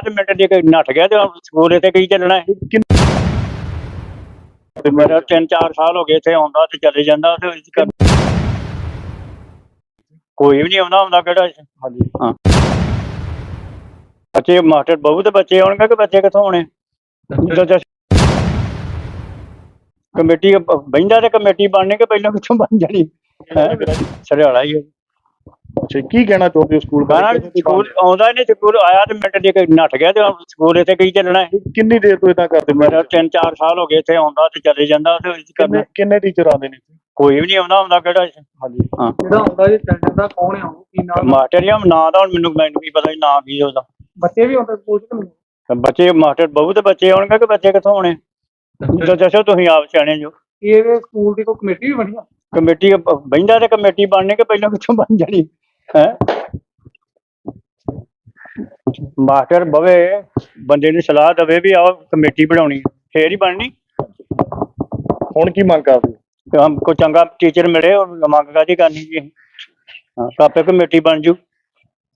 ਤੇ ਮਿੰਟ ਦੀ ਨੱਠ ਗਿਆ ਤੇ ਸਕੂਲ ਇੱਥੇ ਕੀ ਚੱਲਣਾ ਹੈ? ਤੇ ਮੇਰਾ 3-4 ਸਾਲ ਹੋ ਗਏ ਇੱਥੇ ਆਉਂਦਾ ਤੇ ਚਲੇ ਜਾਂਦਾ ਤੇ ਇਸ ਕਰ- ਕੋਈ ਵੀ ਨਹੀਂ ਆਉਂਦਾ ਹੁੰਦਾ ਕਿਹੜਾ ਹਾਂਜੀ। ਬੱਚੇ ਮਾਸਟਰ ਬਹੁਤ ਬੱਚੇ ਆਉਣਗੇ ਕਿ ਬੱਚੇ ਕਿੱਥੋਂ ਆਉਣੇ? ਕਮੇਟੀ ਬੈਂਦਾ ਤੇ ਕਮੇਟੀ ਬਣਨੇ ਕਿ ਪਹਿਲਾਂ ਕਿੱਥੋਂ ਬਣ ਜਾਣੀ? ਹੈਂ? ਸਰਿਆਲਾ ਹੀ ਹੈ। ਅੱਛਾ ਕੀ ਕਹਿਣਾ ਚਾਹੁੰਦੇ ਹੋ ਸਕੂਲ ਬਾਰੇ? ਸਕੂਲ ਆਉਂਦਾ ਨਹੀਂ ਸਕੂਲ ਆਇਆ ਤੇ ਮਿੰਟ ਦੀ ਨੱਠ ਗਿਆ ਤੇ ਹੁਣ ਸਕੂਲ ਇੱਥੇ ਕੀ ਚੱਲਣਾ ਹੈ। ਕਿੰਨੀ ਦੇਰ ਤੋਂ ਇਦਾਂ ਕਰਦੇ ਮੇਰਾ 3-4 ਸਾਲ ਹੋ ਗਏ ਇੱਥੇ ਆਉਂਦਾ ਤੇ ਚਲੇ ਜਾਂਦਾ ਤੇ ਕਰਨਾ। ਕਿੰਨੇ ਕਿੰਨੇ ਟੀਚਰ ਆਉਂਦੇ ਨੇ ਇੱਥੇ? ਕੋਈ ਵੀ ਨਹੀਂ ਆਉਂਦਾ ਹੁੰਦਾ ਕਿਹੜਾ ਹਾਂਜੀ। ਜਿਹੜਾ ਹੁੰਦਾ ਜੀ ਚੱਲ ਜਾਂਦਾ ਕੌਣ ਉਹ? ਕੀ ਨਾਮ? ਮਾਸਟਰ ਜਾਂ ਨਾਂ ਦਾ ਹੁਣ ਮੈਨੂੰ ਮੈਨੂੰ ਕੀ ਪਤਾ ਨਾਂ ਕੀ ਉਹਦਾ। ਬੱਚੇ ਵੀ ਹੁੰਦੇ ਸਕੂਲ ਚ ਕਿ ਨਹੀਂ? ਤੇ ਬੱਚੇ ਮਾਸਟਰ ਬਹੁਤ ਬੱਚੇ ਆਉਣਗੇ ਕਿ ਬੱਚੇ ਕਿੱਥੋਂ ਆਉਣੇ? ਜਦੋਂ ਦੱਸੋ ਤੁਸੀਂ ਆਪ ਸਿਆਣੇ ਜੋ। ਇਹ ਇਹਦੇ ਸਕੂਲ ਦੀ ਕੋਈ ਕਮੇਟੀ ਵੀ ਬਣੀ ਆ? ਕਮੇਟੀ ਬੈਂਦਾ ਤੇ ਕਮੇਟੀ ਬਣਨੇ ਕਿ ਪਹਿਲਾਂ ਕਿੱਥੋਂ ਬਣ ਜਾਣੀ? ਹੈ? ਮਾਸਟਰ ਬਵੇ ਬੰਦੇ ਨੂੰ ਸਲਾਹ ਦਵੇ ਵੀ ਆਓ ਕਮੇਟੀ ਬਣਾਉਣੀ ਹੈ, ਫੇਰ ਹੀ ਬਣਨੀ। ਹੁਣ ਕੀ ਮੰਗ ਕਰਦੇ? ਹੋ ਤੇ ਹਮ ਕੋ ਚੰਗਾ ਟੀਚਰ ਮਿਲੇ ਉਹ ਮੰਗ ਕਾਹਦੀ ਕਰਨੀ ਜੀ? ਹਾਂ ਤਾਂ ਆਪੇ ਕਮੇਟੀ ਬਣ ਜੂ।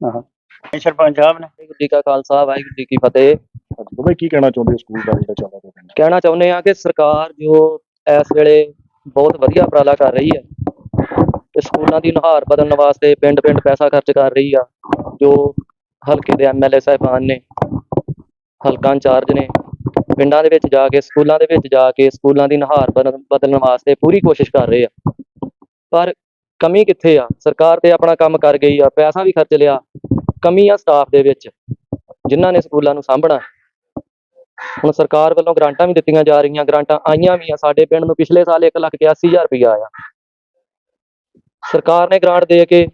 ਹਾਂ ਇਹ ਸਰਪੰਚ ਸਾਹਿਬ ਨੇ। ਵਾਹਿਗੁਰੂ ਜੀ ਕਾ ਖਾਲਸਾ ਵਾਹਿਗੁਰੂ ਜੀ ਕੀ ਫਤਿਹ। ਹਾਂਜੀ ਬਾਬਾ ਜੀ, ਕੀ ਕਹਿਣਾ ਚਾਹੁੰਦੇ ਹੋ ਸਕੂਲ ਬਾਰੇ ਜਿਹੜਾ ਪਿੰਡ? ਕਹਿਣਾ ਚਾਹੁੰਦੇ ਆ ਕਿ ਸਰਕਾਰ ਜੋ ਇਸ ਵੇਲੇ ਬਹੁਤ ਵਧੀਆ ਉਪਰਾਲਾ ਕਰ ਰਹੀ ਹੈ ਤੇ ਸਕੂਲਾਂ ਦੀ ਨੁਹਾਰ ਬਦਲਣ ਵਾਸਤੇ ਪਿੰਡ-ਪਿੰਡ ਪੈਸਾ ਖਰਚ ਕਰ ਰਹੀ ਆ, ਜੋ ਹਲਕੇ ਦੇ ਐਮਐਲਏ ਸਾਹਿਬਾਨ ਨੇ, ਹਲਕਾ ਇੰਚਾਰਜ ਨੇ, ਪਿੰਡਾਂ ਦੇ ਵਿੱਚ ਜਾ ਕੇ, ਸਕੂਲਾਂ ਦੇ ਵਿੱਚ ਜਾ ਕੇ ਸਕੂਲਾਂ ਦੀ ਨੁਹਾਰ ਬਦਲ- ਬਦਲਣ ਵਾਸਤੇ ਪੂਰੀ ਕੋਸ਼ਿਸ਼ ਕਰ ਰਹੇ ਆ। ਪਰ ਕਮੀ ਕਿੱਥੇ ਆ? ਸਰਕਾਰ ਤੇ ਆਪਣਾ ਕੰਮ ਕਰ ਗਈ ਆ, ਪੈਸਾ ਵੀ ਖਰਚ ਲਿਆ, ਕਮੀ ਆ ਸਟਾਫ ਦੇ ਵਿੱਚ, ਜਿਨ੍ਹਾਂ ਨੇ ਸਕੂਲਾਂ ਨੂੰ ਸਾਂਭਣਾ। ਹੁਣ ਸਰਕਾਰ ਵੱਲੋਂ ਗ੍ਰਾਂਟਾਂ ਵੀ ਦਿੱਤੀਆਂ ਜਾ ਰਹੀਆਂ, ਗ੍ਰਾਂਟਾਂ ਆਈਆਂ ਵੀ ਆ, ਸਾਡੇ ਪਿੰਡ ਨੂੰ ਪਿਛਲੇ ਸਾਲ 181000 ਰੁਪਇਆ ਆਇਆ। ਸਰਕਾਰ ਨੇ ਗ੍ਰਾਂਟ ਦੇ ਕੇ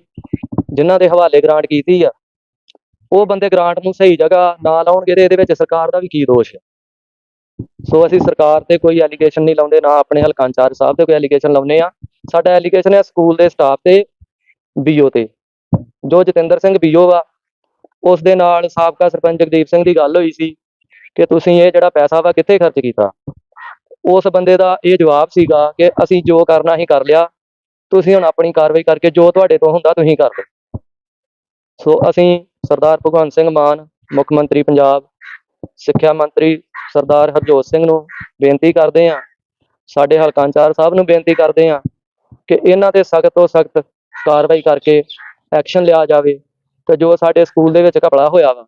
ਜਿਨ੍ਹਾਂ ਦੇ ਹਵਾਲੇ ਗ੍ਰਾਂਟ ਕੀਤੀ ਆ, ਉਹ ਬੰਦੇ ਗ੍ਰਾਂਟ ਨੂੰ ਸਹੀ ਜਗ੍ਹਾ ਨਾ ਲਾਉਣਗੇ ਤੇ ਇਹਦੇ ਵਿੱਚ ਸਰਕਾਰ ਦਾ ਵੀ ਕੀ ਦੋਸ਼ ਹੈ ਸੋ ਅਸੀਂ ਸਰਕਾਰ ਤੇ ਕੋਈ ਐਲੀਗੇਸ਼ਨ ਨਹੀਂ ਲਾਉਂਦੇ, ਨਾ ਆਪਣੇ ਹਲਕਾ ਇੰਚਾਰਜ ਸਾਹਿਬ ਤੇ ਕੋਈ ਐਲੀਗੇਸ਼ਨ ਲਾਉਂਦੇ ਆ ਸਾਡਾ ਐਲੀਗੇਸ਼ਨ ਹੈ ਸਕੂਲ ਦੇ ਸਟਾਫ ਤੇ ਬੀਓ ਤੇ। ਜੋ ਜਤਿੰਦਰ ਸਿੰਘ ਬੀਓ ਆ, ਉਸ ਦੇ ਨਾਲ ਸਾਬਕਾ ਸਰਪੰਚ ਜਗਦੀਪ ਸਿੰਘ ਦੀ ਗੱਲ ਹੋਈ ਸੀ ਕਿ ਤੁਸੀਂ ਇਹ ਜਿਹੜਾ ਪੈਸਾ ਵਾ ਕਿੱਥੇ ਖਰਚ ਕੀਤਾ? ਉਸ ਬੰਦੇ ਦਾ ਇਹ ਜਵਾਬ ਸੀਗਾ ਕਿ ਅਸੀਂ ਜੋ ਕਰਨਾ ਹੀ ਕਰ ਲਿਆ ਤੁਸੀਂ ਹੁਣ ਆਪਣੀ ਕਾਰਵਾਈ ਕਰਕੇ ਜੋ ਤੁਹਾਡੇ ਤੋਂ ਹੁੰਦਾ ਤੁਸੀਂ ਕਰ ਲਓ। ਸੋ ਅਸੀਂ ਸਰਦਾਰ ਭਗਵੰਤ ਸਿੰਘ ਮਾਨ, ਮੁੱਖ ਮੰਤਰੀ ਪੰਜਾਬ, ਸਿੱਖਿਆ ਮੰਤਰੀ ਸਰਦਾਰ ਹਰਜੋਤ ਸਿੰਘ ਨੂੰ ਬੇਨਤੀ ਕਰਦੇ ਹਾਂ, ਸਾਡੇ ਹਲਕਾ ਇੰਚਾਰਜ ਸਾਹਿਬ ਨੂੰ ਬੇਨਤੀ ਕਰਦੇ ਹਾਂ ਕਿ ਇਹਨਾਂ ਤੇ ਸਖਤ ਤੋਂ ਸਖਤ ਕਾਰਵਾਈ ਕਰਕੇ ਐਕਸ਼ਨ ਲਿਆ ਜਾਵੇ ਤੇ ਜੋ ਸਾਡੇ ਸਕੂਲ ਦੇ ਵਿੱਚ ਘਪਲਾ ਹੋਇਆ ਵਾ,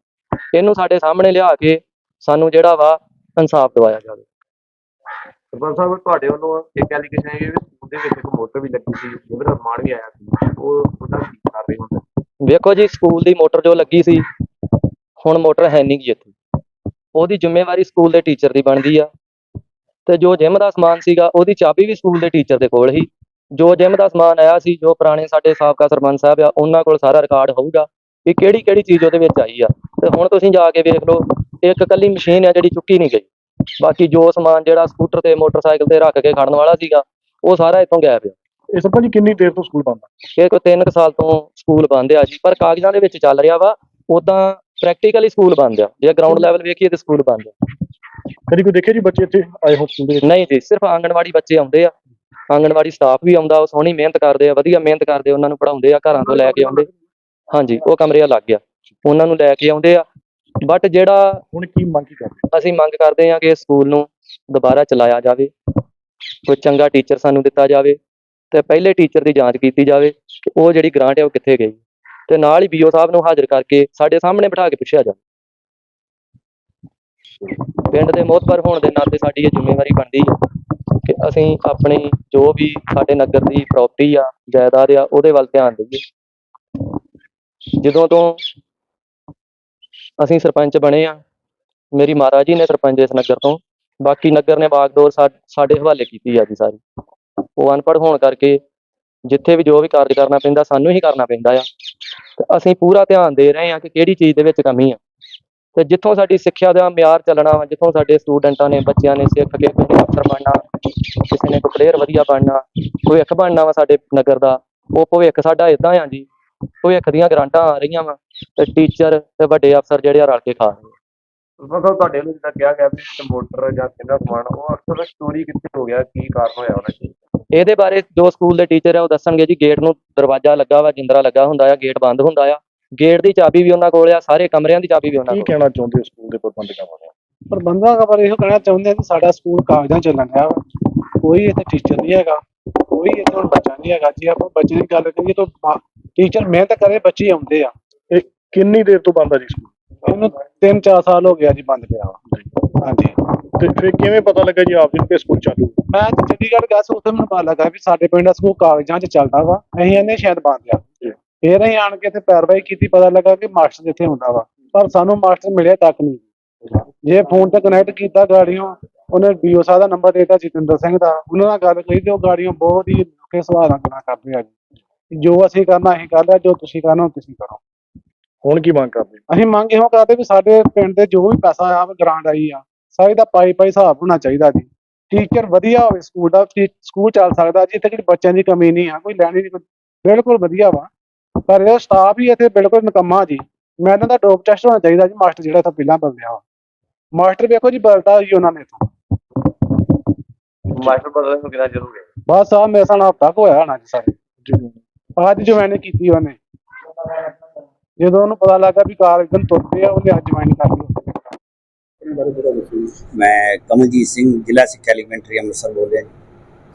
ਇਹਨੂੰ ਸਾਡੇ ਸਾਹਮਣੇ ਲਿਆ ਕੇ ਸਾਨੂੰ ਜਿਹੜਾ ਵਾ ਇਨਸਾਫ ਦਿਵਾਇਆ ਜਾਵੇ। ਸਰਪੰਚ ਸਾਹਿਬ, ਤੁਹਾਡੇ ਵੱਲੋਂ ਇੱਕ ਐਲੀਗੇਸ਼ਨ ਹੈ ਕਿ ਸਕੂਲ ਦੇ ਵਿੱਚ ਇੱਕ ਮੋਟਰ ਵੀ ਲੱਗੀ ਸੀ, ਜਿਹਦਾ ਸਮਾਨ ਵੀ ਆਇਆ ਸੀ। ਉਹ ਉਹਦਾ ਕੀ ਕਰ ਰਹੇ ਹੋ ਵੇਖੋ ਜੀ, ਸਕੂਲ ਦੀ ਮੋਟਰ ਜੋ ਲੱਗੀ ਸੀ, ਹੁਣ ਮੋਟਰ ਹੈ ਨਹੀਂ ਗੀ ਇੱਥੇ। ਉਹਦੀ ਜ਼ਿੰਮੇਵਾਰੀ ਸਕੂਲ ਦੇ ਟੀਚਰ ਦੀ ਬਣਦੀ ਆ। ਤੇ ਜੋ ਜਿਮ ਦਾ ਸਮਾਨ ਸੀਗਾ, ਉਹਦੀ ਚਾਬੀ ਵੀ ਸਕੂਲ ਦੇ ਟੀਚਰ ਦੇ ਕੋਲ ਹੀ ਜੋ ਜਿਮ ਦਾ ਸਮਾਨ ਆਇਆ ਸੀ, ਜੋ ਪੁਰਾਣੇ ਸਾਡੇ ਸਾਬਕਾ ਸਰਪੰਚ ਸਾਹਿਬ ਆ, ਉਹਨਾਂ ਕੋਲ ਸਾਰਾ ਰਿਕਾਰਡ ਹੋਊਗਾ ਕਿ ਕਿਹੜੀ ਕਿਹੜੀ ਚੀਜ਼ ਉਹਦੇ ਵਿੱਚ ਆਈ ਆ। ਤੇ ਹੁਣ ਤੁਸੀਂ ਜਾ ਕੇ ਵੇਖ ਲਓ, ਇੱਕ ਕੱਲੀ ਮਸ਼ੀਨ ਆ ਜਿਹੜੀ ਚੁੱਕੀ ਨਹੀਂ ਗਈ। ਬਾਕੀ ਜੋ ਸਮਾਨ ਜਿਹੜਾ ਸਕੂਟਰ ਤੇ ਮੋਟਰਸਾਈਕਲ ਤੇ ਰੱਖ ਕੇ ਖੜਨ ਵਾਲਾ ਸੀਗਾ ਉਹ ਸਾਰਾ ਇੱਥੋਂ ਗਾਇਬ ਆ। ਇਹ ਸਰਪੰਚ ਜੀ ਕਿੰਨੀ ਦੇਰ ਤੋਂ ਸਕੂਲ ਬੰਦ ਆ? ਇਹ ਕੋਈ 3 ਸਾਲ ਤੋਂ ਸਕੂਲ ਬੰਦ ਆ ਜੀ ਪਰ ਕਾਗਜ਼ਾਂ ਦੇ ਵਿੱਚ ਚੱਲ ਰਿਹਾ ਵਾ ਉਦਾਂ ਪ੍ਰੈਕਟੀਕਲੀ ਸਕੂਲ ਬੰਦ ਆ। ਜੇ ਗਰਾਊਂਡ ਲੈਵਲ ਵੇਖੀਏ ਤੇ ਸਕੂਲ ਬੰਦ ਆ। ਕਦੀ ਕੋਈ ਦੇਖਿਆ ਜੀ ਬੱਚੇ ਇੱਥੇ ਆਏ ਹੋ ਸਕੂਲ ਦੇ ਵਿੱਚ? ਨਹੀਂ ਜੀ ਸਿਰਫ ਆਂਗਣਵਾੜੀ ਬੱਚੇ ਆਉਂਦੇ ਆ। ਆਂਗਣਵਾੜੀ ਸਟਾਫ ਵੀ ਆਉਂਦਾ ਉਹ ਸੋਹਣੀ ਮਿਹਨਤ ਕਰਦੇ ਆ ਵਧੀਆ ਮਿਹਨਤ ਕਰਦੇ ਉਹਨਾਂ ਨੂੰ ਪੜਾਉਂਦੇ ਆ ਘਰਾਂ ਤੋਂ ਲੈ ਕੇ ਆਉਂਦੇ। ਹਾਂਜੀ ਉਹ ਕਮਰੇ ਲੱਗ ਗਿਆ। ਉਹਨਾਂ ਨੂੰ ਲੈ ਕੇ ਆਉਂਦੇ ਆ ਬਟ ਜਿਹੜਾ ਹੁਣ ਕੀ ਮੰਗ ਕਰਦੇ? ਅਸੀਂ ਮੰਗ ਕਰਦੇ ਹਾਂ ਕਿ ਸਕੂਲ ਨੂੰ ਦੁਬਾਰਾ ਚਲਾਇਆ ਜਾਵੇ ਕੋਈ ਚੰਗਾ ਟੀਚਰ ਸਾਨੂੰ ਦਿੱਤਾ ਜਾਵੇ ਤੇ ਪਹਿਲੇ ਟੀਚਰ ਦੀ ਜਾਂਚ ਕੀਤੀ ਜਾਵੇ ਕਿ ਉਹ ਜਿਹੜੀ ਗ੍ਰਾਂਟ ਹੈ ਉਹ ਕਿੱਥੇ ਗਈ? ਤੇ ਨਾਲ ਹੀ ਬੀਓ ਸਾਹਿਬ ਨੂੰ ਹਾਜ਼ਰ ਕਰਕੇ ਸਾਡੇ ਸਾਹਮਣੇ ਬਿਠਾ ਕੇ ਪੁੱਛਿਆ ਜਾਵੇ। ਪਿੰਡ ਦੇ ਮੋਹਤਬਰ ਹੋਣ ਦੇ ਨਾਤੇ ਸਾਡੀ ਇਹ ਜ਼ਿੰਮੇਵਾਰੀ ਬਣਦੀ ਹੈ ਕਿ ਅਸੀਂ ਆਪਣੀ ਜੋ ਵੀ ਸਾਡੇ ਨਗਰ ਦੀ ਪ੍ਰਾਪਰਟੀ ਆ ਜਾਇਦਾਦ ਆ ਉਹਦੇ ਵੱਲ ਧਿਆਨ ਦਈਏ। ਜਦੋਂ ਤੋਂ ਅਸੀਂ ਸਰਪੰਚ ਬਣੇ ਆ ਮੇਰੀ ਮਹਾਰਾਜ ਜੀ ਨੇ ਸਰਪੰਚ ਇਸ ਨਗਰ ਤੋਂ। ਬਾਕੀ ਨਗਰ ਨੇ ਬਾਗਡੋਰ ਸਾ- ਸਾਡੇ ਹਵਾਲੇ ਕੀਤੀ ਆ ਜੀ ਸਾਰੀ। ਉਹ ਅਨਪੜ੍ਹ ਹੋਣ ਕਰਕੇ ਜਿੱਥੇ ਵੀ ਜੋ ਵੀ ਕਾਰਜ ਕਰਨਾ ਪੈਂਦਾ, ਸਾਨੂੰ ਹੀ ਕਰਨਾ ਪੈਂਦਾ ਆ। ਤੇ ਅਸੀਂ ਪੂਰਾ ਧਿਆਨ ਦੇ ਰਹੇ ਹਾਂ ਕਿ ਕਿਹੜੀ ਚੀਜ਼ ਦੇ ਵਿੱਚ ਕਮੀ ਆ। ਤੇ ਜਿੱਥੋਂ ਸਾਡੀ ਸਿੱਖਿਆ ਦਾ ਮਿਆਰ ਚੱਲਣਾ ਵਾ, ਜਿੱਥੋਂ ਸਾਡੇ ਸਟੂਡੈਂਟਾਂ ਨੇ, ਬੱਚਿਆਂ ਨੇ ਸਿੱਖ ਕੇ ਕੋਈ ਅਫਸਰ ਬਣਨਾ, ਕਿਸੇ ਨੇ ਕੋਈ ਪਲੇਅਰ ਵਧੀਆ ਬਣਨਾ, ਭਵਿੱਖ ਬਣਨਾ ਵਾ ਸਾਡੇ ਨਗਰ ਦਾ। ਉਹ ਭਵਿੱਖ ਸਾਡਾ ਇਦਾਂ ਆ ਜੀ। ਭਵਿੱਖ ਦੀਆਂ ਗਰਾਂਟਾਂ ਆ ਰਹੀਆਂ ਵਾ। ਤੇ ਟੀਚਰ ਤੇ ਵੱਡੇ ਅਫਸਰ ਜਿਹੜੇ ਆ ਰਲ ਕੇ ਖਾ ਰਹੇ ਆ। ਸਾਹਿਬ ਤੁਹਾਡੇ ਵੱਲੋਂ ਜਿੱਦਾਂ ਕਿਹਾ ਗਿਆ ਵੀ ਮੋਟਰ ਜਾਂ ਕਿੰਨਾ ਸਮਾਨ ਉਹ ਅਕਸਰ ਚੋਰੀ ਕਿੱਥੇ ਹੋ ਗਿਆ ਕੀ ਕਾਰਨ ਹੋਇਆ ਉਹਨਾਂ ਚ ਇਹਦੇ ਬਾਰੇ ਜੋ ਸਕੂਲ ਦੇ ਟੀਚਰ ਆ ਉਹ ਦੱਸਣਗੇ ਜੀ ਗੇਟ ਨੂੰ ਦਰਵਾਜ਼ਾ ਲੱਗਾ ਵਾ ਜਿੰਦਰਾ ਲੱਗਾ ਹੁੰਦਾ ਆ ਗੇਟ ਬੰਦ ਹੁੰਦਾ ਆ। ਗੇਟ ਦੀ ਚਾਬੀ ਵੀ ਉਹਨਾਂ ਕੋਲ ਆ ਸਾਰੇ ਕਮਰਿਆਂ ਦੀ ਚਾਬੀ ਵੀ ਉਹਨਾਂ ਕੀ ਕੋਲ ਕਹਿਣਾ ਚਾਹੁੰਦੇ ਹੋ ਸਕੂਲ ਦੇ ਪ੍ਰਬੰਧਕਾਂ ਬਾਰੇ? ਪ੍ਰਬੰਧਕਾਂ ਬਾਰੇ ਇਹੋ ਕਹਿਣਾ ਚਾਹੁੰਦੇ ਆ ਕਿ ਸਾਡਾ ਸਕੂਲ ਕਾਗਜ਼ਾਂ ਚੱਲਣ ਡਿਆ ਵਾ। ਕੋਈ ਇੱਥੇ ਟੀਚਰ ਨਹੀਂ ਹੈਗਾ ਕੋਈ ਇੱਥੇ ਹੁਣ ਬੱਚਾ ਨਹੀਂ ਹੈਗਾ। ਜੇ ਆਪਾਂ ਬੱਚੇ ਦੀ ਗੱਲ ਕਰੀਏ ਤਾਂ ਟੀਚਰ ਮਿਹਨਤ ਕਰੇ ਬੱਚੇ ਆਉਂਦੇ ਆ। ਇਹ ਕਿੰਨੀ ਦੇਰ ਤੋਂ ਬੰਦ ਆ ਜੀ ਸਕੂਲ ਇਹਨੂੰ 3-4 ਸਾਲ ਹੋ ਗਿਆ ਜੀ ਬੰਦ ਪਿਆ ਵਾ। ਹਾਂਜੀ। ਤੇ ਫਿਰ ਕਿਵੇਂ ਪਤਾ ਲੱਗਾ ਜੀ ਆਪ ਜੀ ਨੂੰ ਕਿ ਸਕੂਲ ਚਾਲੂ ਹੈ? ਮੈਂ ਚੰਡੀਗੜ੍ਹ ਗਿਆ ਸੀ ਉੱਥੇ ਮੈਨੂੰ ਪਤਾ ਲੱਗਾ ਵੀ ਸਾਡੇ ਪਿੰਡ ਦਾ ਸਕੂਲ ਕਾਗਜ਼ਾਂ 'ਚ ਚੱਲਦਾ ਵਾ। ਅਸੀਂ ਇਹਨੇ ਸ਼ਾਇਦ ਬੰਦ ਆ। ਜੀ। ਫੇਰ ਅਸੀਂ ਆਣ ਕੇ ਇੱਥੇ ਪੈਰਵਾਈ ਕੀਤੀ ਪਤਾ ਲੱਗਾ ਕਿ ਮਾਸਟਰ ਇੱਥੇ ਹੁੰਦਾ ਵਾ। ਪਰ ਸਾਨੂੰ ਮਾਸਟਰ ਮਿਲਿਆ ਤੱਕ ਨਹੀਂ। ਜੇ ਫੋਨ ਤੇ ਕਨੈਕਟ ਕੀਤਾ ਗਾੜੀਆਂ ਉਹਨੇ ਡੀਓ ਸਾਹਿਬ ਦਾ ਨੰਬਰ ਦੇਤਾ ਜਤਿੰਦਰ ਸਿੰਘ ਦਾ। ਉਹਨਾਂ ਨਾਲ ਗੱਲ ਕਰੀ ਤੇ ਉਹ ਗਾੜੀਆਂ ਬਹੁਤ ਹੀ ਕੇ ਸਵਾਲਾਂ ਗੱਲਾਂ ਕਰਦੇ ਆ ਜੀ। ਜੋ ਅਸੀਂ ਕਰਨਾ ਅਸੀਂ ਕਰ ਲਿਆ ਜੋ ਤੁਸੀਂ ਕਰਨਾ ਉਹ ਤੁਸੀਂ ਕਰੋ। ਹੁਣ ਕੀ ਮੰਗ ਕਰਦੇ ਅਸੀਂ ਮੰਗ ਇਹੋ ਕਰਦੇ ਵੀ ਸਾਡੇ ਪਿੰਡ ਦੇ ਜੋ ਵੀ ਪੈਸਾ ਆ ਗ੍ਰਾਂਟ ਆਈ ਆ ਸਾਰੇ ਦਾ ਪਾਈ ਪਾਈ ਹਿਸਾਬ ਹੋਣਾ ਚਾਹੀਦਾ ਜੀ। ਟੀਚਰ ਵਧੀਆ ਹੋਵੇ ਸਕੂਲ ਦਾ ਸਕੂਲ ਚੱਲ ਸਕਦਾ ਜੀ ਇੱਥੇ ਕੋਈ ਬੱਚਿਆਂ ਦੀ ਕਮੀ ਨਹੀਂ ਆ ਕੋਈ ਲੈਣੀ ਨਹੀਂ ਬਿਲਕੁਲ ਵਧੀਆ ਵਾ। ਪਰ ਇਹ ਸਟਾਫ ਹੀ ਇੱਥੇ ਬਿਲਕੁਲ ਨਿਕੰਮਾ ਜੀ। ਮੈਂ ਇਹਨਾਂ ਦਾ ਡੋਪ ਟੈਸਟ ਹੋਣਾ ਚਾਹੀਦਾ ਜੀ ਮਾਸਟਰ ਜਿਹੜਾ ਇੱਥੇ ਪਹਿਲਾਂ ਬਦਲਿਆ ਵਾ। ਮਾਸਟਰ ਵੇਖੋ ਜੀ ਬਦਲਤਾ ਜੀ ਉਹਨਾਂ ਨੇ ਇੱਥੋਂ। ਮਾਸਟਰ ਬਦਲਣ ਨੂੰ ਕਿੰਨਾ ਜ਼ਰੂਰੀ ਹੈ ਬਸ ਆ ਮੇਰੇ ਸਾਲ ਹਫਤਾ ਕੁ ਹੋਇਆ ਹੋਣਾ ਜੀ ਸਾਰੇ। ਜੀ ਅੱਜ ਜੁਆਇਨ ਕੀਤੀ ਉਹਨੇ। ਜਦੋਂ ਉਹਨੂੰ ਪਤਾ ਲੱਗਾ ਵੀ ਕਾਰ ਇੱਕਦਮ ਤੁਰਦੇ ਆ ਉਹਨੇ ਅੱਜ ਜੁਆਇਨ ਕਰ ਲਈ। ਮੈਂ ਕਮਲਜੀਤ ਸਿੰਘ ਜ਼ਿਲ੍ਹਾ ਸਿੱਖਿਆ ਐਲੀਮੈਂਟਰੀ ਅੰਮ੍ਰਿਤਸਰ ਬੋਲ ਰਿਹਾ ਜੀ।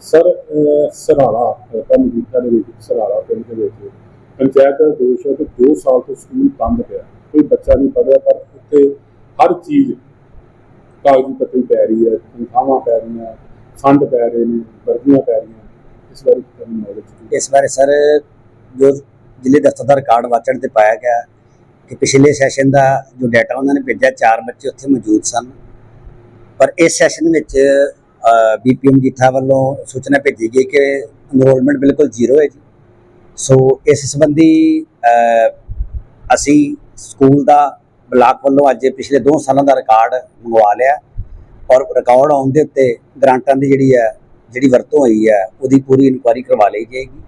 ਸਰ ਅਹ ਸਰਾਲਾ ਪੰਜੀਤਾ ਦੇ ਵਿੱਚ ਸਰਾਲਾ ਪਿੰਡ ਦੇ ਵਿੱਚ ਪੰਚਾਇਤ ਦਾ ਦੋਸ਼ ਹੈ ਕਿ 2 ਸਾਲ ਤੋਂ ਸਕੂਲ ਬੰਦ ਪਿਆ। ਕੋਈ ਬੱਚਾ ਨਹੀਂ ਪੜ੍ਹਿਆ ਪਰ ਉੱਥੇ ਹਰ ਚੀਜ਼ ਕਾਗਜ਼ੀ ਪੱਤਰੀ ਪੈ ਰਹੀ ਹੈ ਤਨਖਾਹਾਂ ਪੈ ਰਹੀਆਂ ਫੰਡ ਪੈ ਰਹੇ ਨੇ ਵਰਦੀਆਂ ਪੈ ਰਹੀਆਂ। ਇਸ ਬਾਰੇ ਤੁਹਾਨੂੰ ਨੌਲੇਜ ਇਸ ਬਾਰੇ ਸਰ ਜੋ ਜ਼ਿਲ੍ਹੇ ਦਫ਼ਤਰ ਦਾ ਰਿਕਾਰਡ ਵਾਚਣ ਤੇ ਪਾਇਆ ਗਿਆ ਕਿ ਪਿਛਲੇ ਸੈਸ਼ਨ ਦਾ ਜੋ ਡਾਟਾ ਉਹਨਾਂ ਨੇ ਭੇਜਿਆ, ਚਾਰ ਬੱਚੇ ਉੱਥੇ ਮੌਜੂਦ ਸਨ। ਪਰ ਇਸ ਸੈਸ਼ਨ ਵਿੱਚ ਬੀਪੀਐਮ ਜੀਠਾ ਵੱਲੋਂ ਸੂਚਨਾ ਭੇਜੀ ਗਈ ਕਿ ਇਨਰੋਲਮੈਂਟ ਬਿਲਕੁਲ ਜ਼ੀਰੋ ਹੈ ਜੀ। ਸੋ ਇਸ ਸੰਬੰਧੀ ਅਸੀਂ ਸਕੂਲ ਦਾ ਬਲਾਕ ਵੱਲੋਂ ਅੱਜ ਪਿਛਲੇ 2 ਸਾਲਾਂ ਦਾ ਰਿਕਾਰਡ ਮੰਗਵਾ ਲਿਆ ਔਰ ਰਿਕਾਰਡ ਆਉਣ ਦੇ ਉੱਤੇ ਗ੍ਰਾਂਟਾਂ ਦੀ ਜਿਹੜੀ ਹੈ, ਜਿਹੜੀ ਵਰਤੋਂ ਹੋਈ ਹੈ, ਉਹਦੀ ਪੂਰੀ ਇਨਕੁਆਇਰੀ ਕਰਵਾ ਲਈ ਜਾਏਗੀ।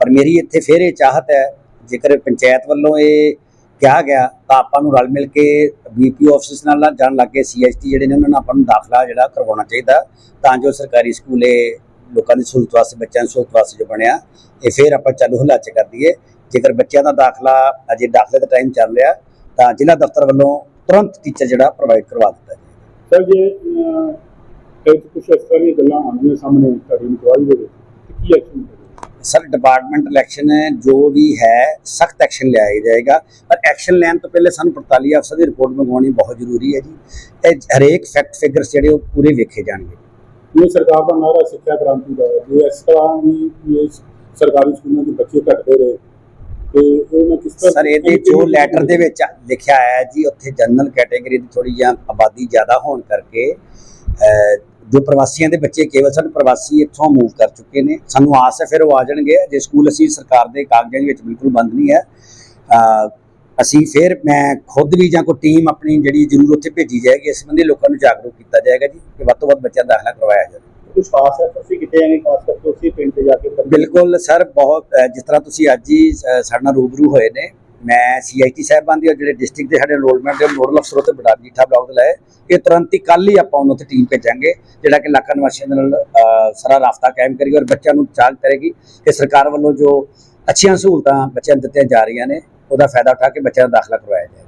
ਪਰ ਮੇਰੀ ਇੱਥੇ ਫਿਰ ਇਹ ਚਾਹਤ ਹੈ ਜੇਕਰ ਪੰਚਾਇਤ ਵੱਲੋਂ ਇਹ ਕਿਹਾ ਗਿਆ ਤਾਂ ਆਪਾਂ ਨੂੰ ਰਲ ਮਿਲ ਕੇ ਬੀਪੀਓ ਆਫਿਸ ਨਾਲ ਨਾਲ ਜਾਣ ਲੱਗੇ ਸੀਐਸਟੀ ਜਿਹੜੇ ਨੇ ਉਹਨਾਂ ਨੂੰ ਆਪਾਂ ਨੂੰ ਦਾਖਲਾ ਜਿਹੜਾ ਕਰਵਾਉਣਾ ਚਾਹੀਦਾ। ਤਾਂ ਜੋ ਸਰਕਾਰੀ ਸਕੂਲ ਲੋਕਾਂ ਦੀ ਸਹੂਲਤ ਵਾਸਤੇ ਬੱਚਿਆਂ ਦੀ ਸਹੂਲਤ ਵਾਸਤੇ ਜੋ ਬਣਿਆ ਇਹ ਫਿਰ ਆਪਾਂ ਚਾਲੂ ਹਲਾਚੇ ਕਰ ਦਈਏ। ਜੇਕਰ ਬੱਚਿਆਂ ਦਾ ਦਾਖਲਾ ਅਜੇ ਦਾਖਲੇ ਦਾ ਟਾਈਮ ਚੱਲ ਰਿਹਾ ਤਾਂ ਜ਼ਿਲ੍ਹਾ ਦਫ਼ਤਰ ਵੱਲੋਂ ਤੁਰੰਤ ਟੀਚਰ ਜਿਹੜਾ ਪ੍ਰੋਵਾਈਡ ਕਰਵਾ ਦਿੱਤਾ ਜਾਏ ਸਰ ਜੇ ਅਹ, ਕੁਝ ਇਸ ਤਰ੍ਹਾਂ ਦੀਆਂ ਗੱਲਾਂ ਆਉਂਦੀਆਂ ਸਾਹਮਣੇ ਤੁਹਾਡੀ ਇਨਕੁਆਇਰੀ ਦੇ ਵਿੱਚ ਕੀ ਐਕਸ਼ਨ ਸਰ ਡਿਪਾਰਟਮੈਂਟ ਇਲੈਕਸ਼ਨ ਹੈ ਜੋ ਵੀ ਹੈ ਸਖਤ ਐਕਸ਼ਨ ਲਿਆ ਜਾਏਗਾ। ਪਰ ਐਕਸ਼ਨ ਲੈਣ ਤੋਂ ਪਹਿਲੇ ਸਾਨੂੰ 45 ਅਫਸਰ ਦੀ ਰਿਪੋਰਟ ਮੰਗਵਾਉਣੀ ਬਹੁਤ ਜ਼ਰੂਰੀ ਹੈ ਜੀ। ਇਹ ਹਰੇਕ ਫੈਕਟ ਫਿਗਰਸ ਜਿਹੜੇ ਉਹ ਪੂਰੇ ਵੇਖੇ ਜਾਣਗੇ। ਇਹ ਸਰਕਾਰ ਦਾ ਨਾਰਾ ਸਿੱਖਿਆ ਕ੍ਰਾਂਤੀ ਦਾ ਹੈ। ਜੇ ਇਸ ਤਰ੍ਹਾਂ ਵੀ ਸਰਕਾਰੀ ਸਕੂਲਾਂ ਦੇ ਬੱਚੇ ਘਟਦੇ ਰਹੇ ਤੇ ਉਹਨਾਂ ਕਿਸ ਤਰ੍ਹਾਂ ਸਰ ਇਹਦੇ ਜੋ ਲੈਟਰ ਦੇ ਵਿੱਚ ਲਿਖਿਆ ਆਇਆ ਜੀ ਉੱਥੇ ਜਨਰਲ ਕੈਟਾਗਰੀ ਦੀ ਥੋੜੀ ਜਿਹੀ ਆਬਾਦੀ ਜ਼ਿਆਦਾ ਹੋਣ ਕਰਕੇ ਜੋ ਪ੍ਰਵਾਸੀਆਂ ਦੇ ਬੱਚੇ ਕੇਵਲ ਸਨ ਪ੍ਰਵਾਸੀ ਇੱਥੋਂ ਮੂਵ ਕਰ ਚੁੱਕੇ ਨੇ। ਸਾਨੂੰ ਆਸ ਹੈ ਫਿਰ ਉਹ ਆ ਜਾਣਗੇ। ਜੇ ਸਕੂਲ ਅਸੀਂ ਸਰਕਾਰ ਦੇ ਕਾਗਜ਼ਾਂ ਵਿੱਚ ਬਿਲਕੁਲ ਬੰਦ ਨਹੀਂ ਹੈ ਅਸੀਂ ਫਿਰ ਮੈਂ ਖੁਦ ਵੀ ਜਾਂ ਕੋਈ ਟੀਮ ਆਪਣੀ ਜਿਹੜੀ ਜ਼ਰੂਰ ਉੱਥੇ ਭੇਜੀ ਜਾਏਗੀ ਇਸ ਸੰਬੰਧੀ ਲੋਕਾਂ ਨੂੰ ਜਾਗਰੂਕ ਕੀਤਾ ਜਾਏਗਾ ਜੀ ਕਿ ਵੱਧ ਤੋਂ ਵੱਧ ਬੱਚਿਆਂ ਦਾ ਦਾਖਲਾ ਕਰਵਾਇਆ ਜਾਵੇ। ਕੁਝ ਖਾਸ ਹੈ ਤੁਸੀਂ ਕਿਤੇ ਐਵੇਂ ਖਾਸ ਕਰਕੇ ਉਸੇ ਪਿੰਡ ਤੇ ਜਾ ਕੇ ਬਿਲਕੁਲ ਸਰ ਬਹੁਤ ਜਿਸ ਤਰ੍ਹਾਂ ਤੁਸੀਂ ਅੱਜ ਹੀ ਸਾਡੇ ਨਾਲ ਰੂਬਰੂ ਹੋਏ ਨੇ ਮੈਂ ਸੀਆਈਟੀ ਸਾਹਿਬਾਨ ਦੀ ਔਰ ਜਿਹੜੇ ਡਿਸਟ੍ਰਿਕਟ ਦੇ ਸਾਡੇ ਐਨਰੋਲਮੈਂਟ ਦੇ ਨੋਡਲ ਅਫਸਰ ਉੱਤੇ ਬਟਾ ਜੀਠਾ ਬਲਾਕ ਦੇ ਲਏ, ਇਹ ਤੁਰੰਤ ਹੀ ਕੱਲ ਹੀ ਆਪਾਂ ਉਹਨਾਂ ਉੱਤੇ ਟੀਮ ਭੇਜਾਂਗੇ, ਜਿਹੜਾ ਕਿ ਇਲਾਕਾ ਨਿਵਾਸੀਆਂ ਨਾਲ ਸਾਰਾ ਰਾਬਤਾ ਕਾਇਮ ਕਰੇਗੀ ਔਰ ਬੱਚਿਆਂ ਨੂੰ ਚਾਲ ਕਰੇਗੀ ਕਿ ਸਰਕਾਰ ਵੱਲੋਂ ਜੋ ਅੱਛੀਆਂ ਸਹੂਲਤਾਂ ਬੱਚਿਆਂ ਨੂੰ ਦਿੱਤੀਆਂ ਜਾ ਰਹੀਆਂ ਨੇ, ਉਹਦਾ ਫਾਇਦਾ ਉਠਾ ਕੇ ਬੱਚਿਆਂ ਦਾ ਦਾਖਲਾ ਕਰਵਾਇਆ ਜਾਏ